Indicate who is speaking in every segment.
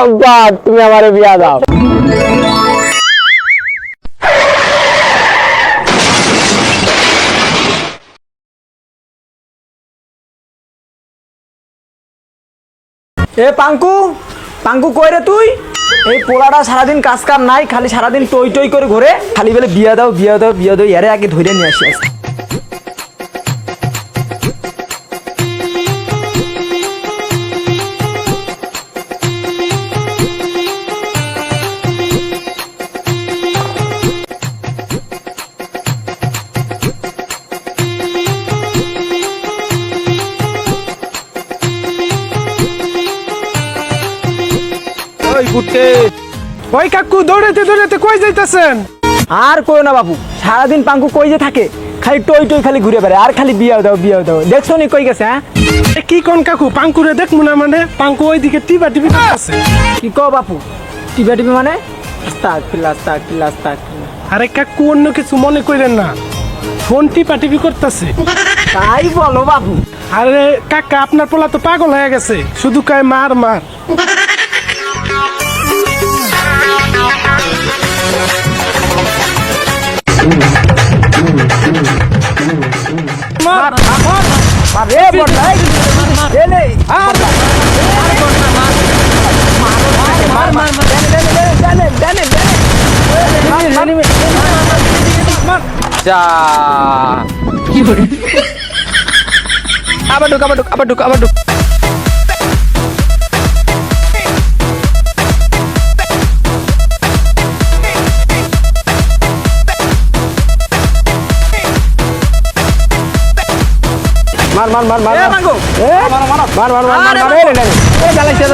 Speaker 1: আব্বা তুমি আমারে বিয়া দাও।
Speaker 2: এ পাঙ্কু পাঙ্কু কই রে তুই? এই পোলাটা সারাদিন কাজ কাম নাই, খালি সারাদিন টই টই করে ঘুরে, খালি বলে বিয়া দাও বিয়া দাও বিয়া দাও এরে আগে ধরে নিয়ে আসি আজকে।
Speaker 3: ওই কাকু দৌড়াতে দৌড়াতে কই যাইতাছেন?
Speaker 2: আর কই না বাবু সারাদিন পাঙ্কু কই যে থাকে? খালি টই টই খালি ঘুরে বেড়ায় আর খালি বিয়া দাও বিয়া দাও। দেখছ নি কই গেছে হ্যাঁ?
Speaker 3: কি কোন কাকু পাঙ্কুরে দেখ না মানে? পাঙ্কু ওইদিকে টিপা টিপি করতেছে।
Speaker 2: কি কও বাপু টিভি টিভি মানে? আস্তাক ফিল আস্তাক ফিল আস্তাক
Speaker 3: আরে কাকু অন্য কিছু মনে করেন না। ফোন টিপা টিপি করতেছে।
Speaker 2: তাই বলো বাবু
Speaker 3: আরে কাকা আপনার পোলা তো পাগল হয়ে গেছে। শুধু কয় মার মার।
Speaker 1: যা আবার ঢুক আবার ঢুক আবার ঢুক আবার ঢুক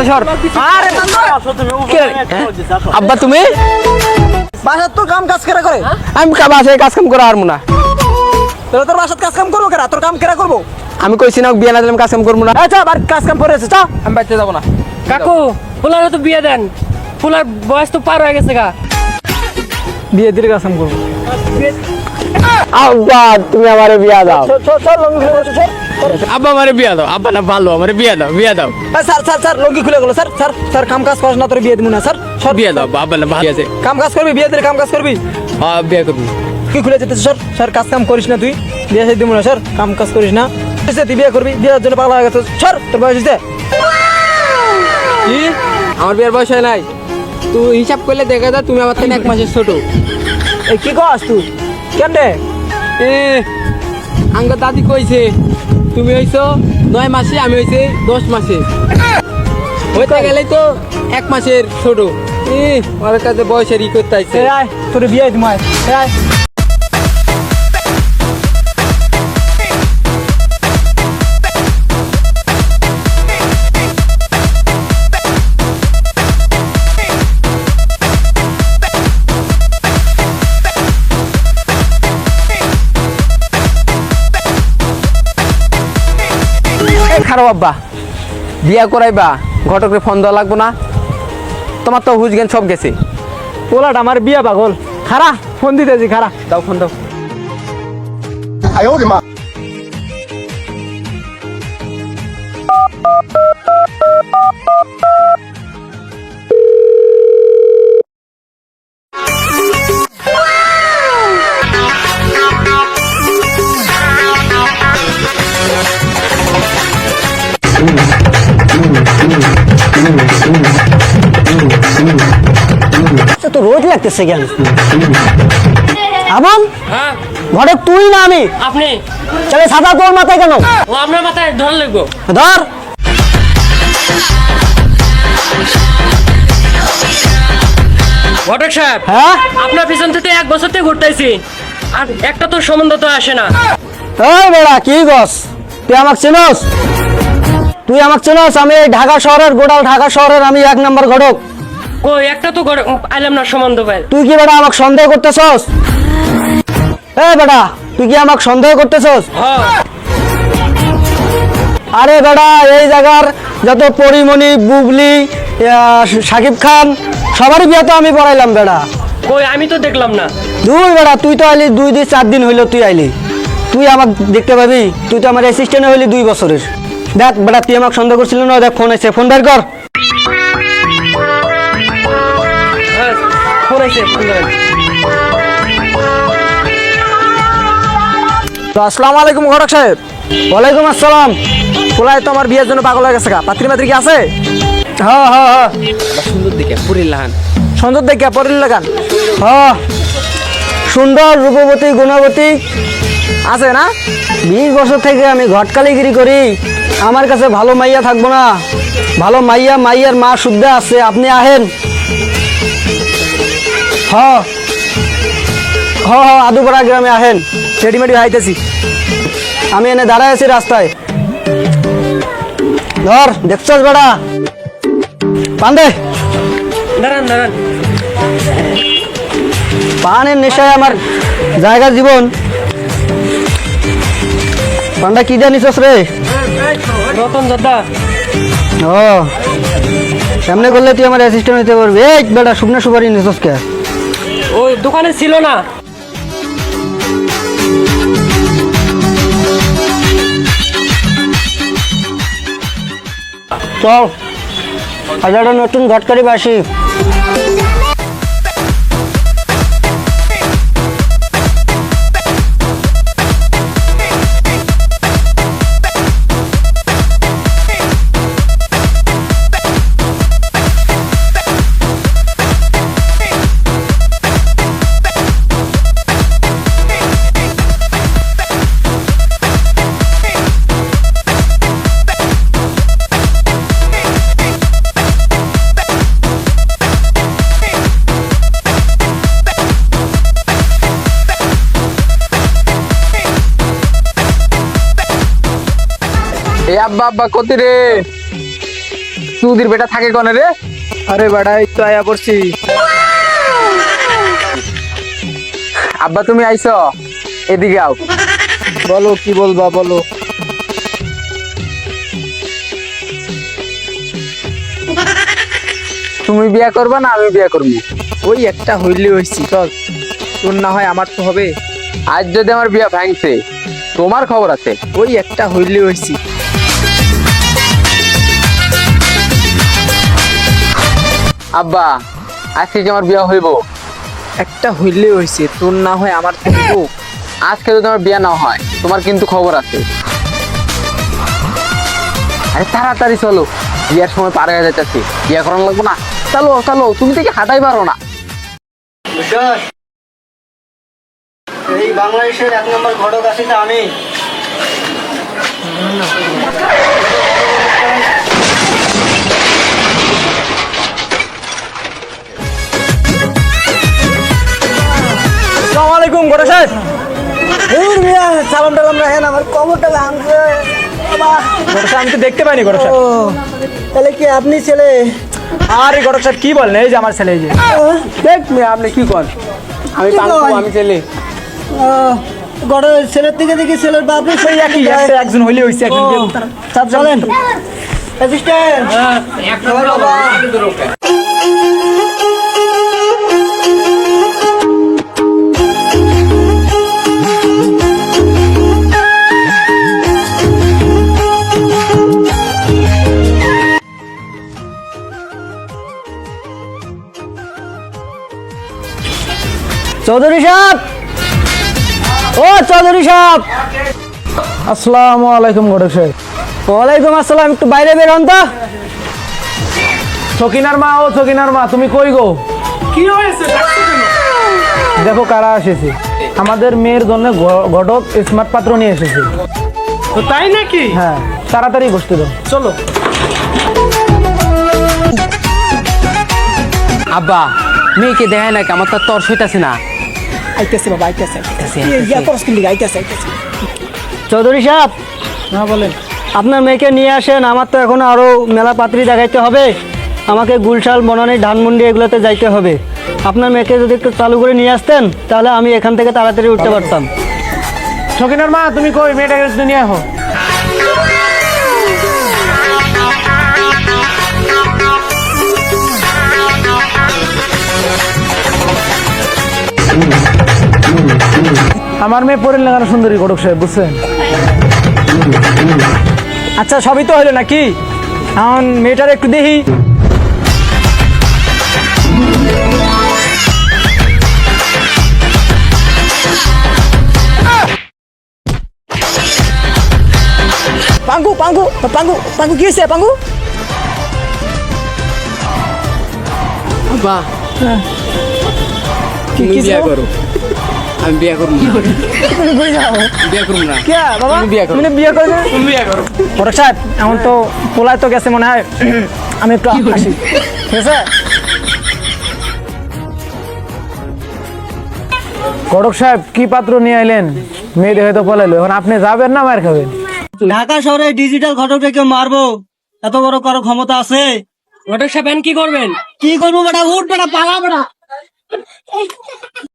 Speaker 1: সর।
Speaker 2: আরে মাঙ্গো
Speaker 1: কে? আব্বা তুমি?
Speaker 2: বাসার তো কাম কাজ কেরা করে?
Speaker 1: আমি আছে কাজ কাম করা হারমু না।
Speaker 2: তোর তোর বাসার কাজ কাম করব কেরা? তোর কাম কেরা করব?
Speaker 1: আমি কইছি না বিয়া না দিলাম কাজ কাম করব না।
Speaker 2: আচ্ছা বার কাজ কাম করে চা।
Speaker 1: আমি বাড়িতে যাব না।
Speaker 4: কাকু ফুলার তো বিয়ে দেন। ফুলার বয়স তো পার হয়ে গেছে গা।
Speaker 2: বিয়ে দিলে কাজ কাম করব
Speaker 1: আব্বা তুমি আমারে বিয়া দাও। আব্বা আমারে বিয়া দাও আব্বা না ভালো আমারে বিয়া দাও বিয়া দাও।
Speaker 2: স্যার স্যার স্যার লঙ্গি খুলে গেলো স্যার স্যার স্যার কাম কাজ করিস না তোর বিয়ে দিব না স্যার। সর
Speaker 1: বিয়া দাও আব্বা না ভালো আছে।
Speaker 2: কাম কাজ করবি বিয়ে দিলে কাম কাজ করবি?
Speaker 1: হ্যাঁ বিয়া করবি।
Speaker 2: কি খুলে যেতে স্যার? স্যার কাজ কাম করিস না তুই বিয়ে সাথে দিব না স্যার কাম কাজ করিস না। এসে তুই বিয়ে করবি বিয়ের জন্য পাগলা হয়ে গেছে। স্যার তোর বয়স হয়েছে?
Speaker 1: কি? আমার বিয়ার বয়স হয় নাই। তুই হিসাব করলে দেখা যায় তুমি আমার থেকে এক মাসের ছোট।
Speaker 2: এই কি কস তুই? কেমনে?
Speaker 1: এ, আঙ্গ দাদি কইছে, তুমি হইছো নয় মাসে, আমি হইছে দশ মাসে। হইতে গেলেই তো এক মাসের ছোট। এ ওর কাছে বয়সের ই করতে আইছে।
Speaker 2: তোর বিয়ে দিব
Speaker 1: খারাপ আব্বা। বিয়া করাইবা, ঘটকরে ফোন দেওয়া লাগবো না। তোমার তো হুজ গেন সব গেছে।
Speaker 2: ওলাটা আমার বিয়া পাগল। খারা ফোন দিতেছি খারা
Speaker 1: দাও, ফোন দাও।
Speaker 2: তো রোজ লাগতেছে কেন? আমন
Speaker 4: হ্যাঁ?
Speaker 2: ঘটক তুই না আমি।
Speaker 4: আপনি?
Speaker 2: তাহলে সাদা তোর মাথায় কেন?
Speaker 4: ও আপনার মাথায় ধর লাগবো।
Speaker 2: ধর।
Speaker 4: ঘটক সাহেব
Speaker 2: হ্যাঁ?
Speaker 4: আপনার পিছন থেকে এক বছর থেকে ঘুরতেছি। আর একটা তো সম্বন্ধ তো আসে না।
Speaker 2: এই বেড়া কি গস? তুই আমাকে চেনস? তুই আমাকে চেনস আমি ঢাকা শহরের গোডাল ঢাকা শহরের আমি এক নম্বর ঘটক।
Speaker 4: কই একটা তো ঘর- আইলাম না সম্বন্ধ পাই
Speaker 2: তুই কি বেটা আমাকে সন্দেহ করতেছস? এই বেটা তুই কি আমাকে সন্দেহ করতেছস? আরে বেটা এই জায়গার যত পরিমণি বুবলি সাকিব খান সবারই বিয়ে তো আমি পড়াইলাম বেটা।
Speaker 4: কই আমি তো দেখলাম না।
Speaker 2: দুই বেটা তুই তো আইলি দুই দিন চার দিন হইল তুই আইলি। তুই আমাকে দেখতে পাবি তুই তো আমার অ্যাসিস্ট্যান্ট হইলি দুই বছরের। দেখ বেটা তুই আমাকে সন্দেহ করছিল না দেখ ফোন আছে ফোন বের কর।
Speaker 4: ফোন আইছে ফোন ধরেন।
Speaker 5: তো আসসালামু আলাইকুম ঘটক সাহেব। ওয়ালাইকুম আসসালাম। পোলায় তো আমার বিয়ের জন্য পাগল হয়ে গেছে গা। পাত্রী মাত্রী কি আছে? হ্যাঁ হ্যাঁ হ্যাঁ।
Speaker 1: সুন্দর দেখে
Speaker 5: সুন্দর পরিল লাগান। হ্যাঁ। সুন্দর রূপবতী গুণবতী। আছে না? বিশ বছর থেকে আমি ঘটকালিগিরি করি। আমার কাছে ভালো মাইয়া থাকব না। ভালো মাইয়া মাইয়ার মা শুদ্ধ আছে। আপনি আহেন। হ হ হ আদুপাড়া গ্রামে আহেন। রেডিমেডি হাইতেছি আমি এনে দাঁড়ায় আছি রাস্তায়। ধর দেখছস বেড়া। পান্দে।
Speaker 4: দাঁড়ান দাঁড়ান।
Speaker 5: পানের নেশায় আমার জায়গা জীবন। পান্ডা কি জানিস রে?
Speaker 4: রতন দাদা
Speaker 5: ও সামনে করলে তুই আমার অ্যাসিস্ট্যান্ট হতে পারবি। এই বেটা শুকনা সুপারি নিছস কে
Speaker 4: ওই দোকানে ছিল না।
Speaker 5: চল একটা নতুন ঘটকারি বাসি।
Speaker 1: আব্বা আব্বা কতি রে। তুদির বেটা থাকে কনে রে?
Speaker 5: আরে বেটা এই তো আয়া পড়ছি
Speaker 1: আব্বা তুমি আইছো এদিকে আও।
Speaker 5: বলো কি বলবা বলো।
Speaker 1: তুমি বিয়া করবা না আমি বিয়া করব?
Speaker 5: ওই একটা হইলে হইছি চল। তোর না হয় আমার তো হবে।
Speaker 1: আজ যদি আমার বিয়া ভাঙছে তোমার খবর আছে।
Speaker 5: ওই একটা হইলে হইছি।
Speaker 1: আব্বা আজকে কি আমার বিয়া হইব?
Speaker 5: একটা হইলে হইছে তোর না হয় আমার তো হইবো।
Speaker 1: আজকে যদি আমার বিয়া না হয় তোমার কিন্তু খবর আছে। আরে তাড়াতাড়ি চলো বিয়ার সময় পার হয়ে যাচ্ছে বিয়া করানো লাগবো না? চলো চলো তুমি থেকে হাঁটাই পারো না?
Speaker 5: এই বাংলাদেশের এক নম্বর ঘটক আছি আমি। আসসালামু আলাইকুম ঘটক সাহেব। মিয়া সালাম টালাম রাখেন আমার কবরটা ভাঙছে। ঘটক সাহেব আমি তো দেখতে পাইনি ঘটক সাহেব। তাহলে কি আপনি ছেলে? আরে ঘটক সাহেব কি বলেন এই যে আমার ছেলে এই যে।
Speaker 1: দেখ মেয়ে আপনি কি কর আমি আমি ছেলে।
Speaker 5: গড় ছেলের দিকে দেখি ছেলের বাপরে সেই একই একজন হইলে হইছে একজন চলেন। অ্যাসিস্ট্যান্ট চৌধুরী সাহেব। ও চৌধুরী সাহেব। আসসালামু আলাইকুম ঘটক সাহেব। ওয়ালাইকুম আসসালাম একটু বাইরে বেরোন তো।
Speaker 6: সকিনার মা ও সকিনার মা তুমি কই গো?
Speaker 4: কি হয়েছে?
Speaker 6: দেখো কারা এসেছে। আমাদের মেয়ের জন্য ঘটক স্মার্ট পাত্র নিয়ে এসেছে।
Speaker 4: তো তাই নাকি?
Speaker 6: হ্যাঁ তাড়াতাড়ি বসতে দাও।
Speaker 4: চলো।
Speaker 1: আব্বা মেয়েকে দেখায় নাকি? আমার তো তর সইতাছে না।
Speaker 5: আইতেছে বাবা আইতেছে। ইয়া করস কিন্তু আইতেছে আইতেছে। চৌধুরী সাহেব
Speaker 6: না বলেন।
Speaker 5: আপনার মেয়েকে নিয়ে আসেন আমার তো এখন আরও মেলা পাত্রী দেখাইতে হবে। আমাকে গুলশাল বনানি ধানমন্ডি এগুলোতে যাইতে হবে। আপনার মেয়েকে যদি একটু চালু করে নিয়ে আসতেন তাহলে আমি এখান থেকে তাড়াতাড়ি উঠতে পারতাম।
Speaker 6: সকিনার মা তুমি কই? মেয়েটাকে নিয়ে আহো। আমার মেয়ে পরে না কেন সুন্দরী ঘটক সাহেব বুঝছেন?
Speaker 5: আচ্ছা সবই তো হলো নাকি? এখন মেয়েটার একটু দেখি। পাঙ্গু পাঙ্গু পাঙ্গু পাঙ্গু কি হয়েছে পাঙ্গু?
Speaker 1: বাহ। হ্যাঁ।
Speaker 5: কি
Speaker 1: কি করো। আমি বিয়া করব না। বিয়া করব না।
Speaker 5: কে বাবা?
Speaker 1: তুমি বিয়ে।
Speaker 5: মানে
Speaker 1: তুমি বিয়া করো?
Speaker 6: ঘটক সাহেব এখন তো পোলায় তো গেছে মনে হয়। আমি একটু আসি। ঠিক আছে? ঘটক সাহেব কি পাত্র নিয়ে আইলেন? মেয়ে দেখে তো পলাইলো এখন আপনি যাবেন না মার খাবেন
Speaker 5: ঢাকা শহরে ডিজিটাল ঘটকটাকে মারবো? এত বড় কারও ক্ষমতা আছে?
Speaker 4: ঘটক সাহেব কি করবেন?
Speaker 5: কি করব বেটা? উঠ বেটা পালা বেটা